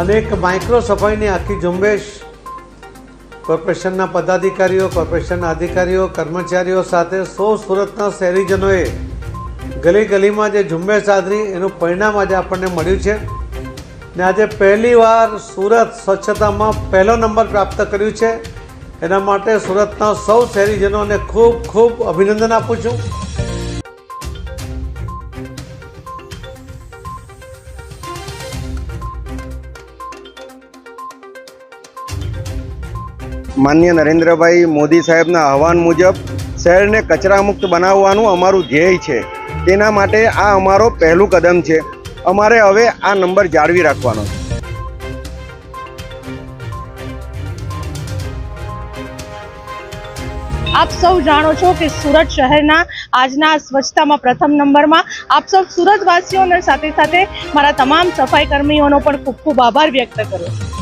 અને એક માઇક્રો સફાઈની આખી ઝુંબેશ કોર્પોરેશનના પદાધિકારીઓ, કોર્પોરેશનના અધિકારીઓ, કર્મચારીઓ સાથે સૌ સુરતના શહેરીજનોએ ગલી ગલીમાં જે ઝુંબેશ આદરી, એનું પરિણામ આજે આપણને મળ્યું છે. ને આજે પહેલીવાર સુરત સ્વચ્છતામાં પહેલો નંબર પ્રાપ્ત કર્યું છે. એના માટે સુરતના સૌ શહેરીજનોને ખૂબ ખૂબ અભિનંદન આપું છું. માન્ય નરેન્દ્રભાઈ મોદી સાહેબના આહવાન મુજબ શહેરને કચરા મુક્ત બનાવવાનું અમારું ધ્યેય છે. તેના માટે આ અમારો પહેલું કદમ છે. અમારે હવે આ નંબર જાળવી રાખવાનો છે. આપ સૌ જાણો છો કે સુરત શહેરના આજના સ્વચ્છતામાં પ્રથમ નંબરમાં આપ સૌ સુરતવાસીઓને સાથે સાથે મારા તમામ સફાઈ કર્મીઓનો પણ ખૂબ ખૂબ આભાર વ્યક્ત કરું છું.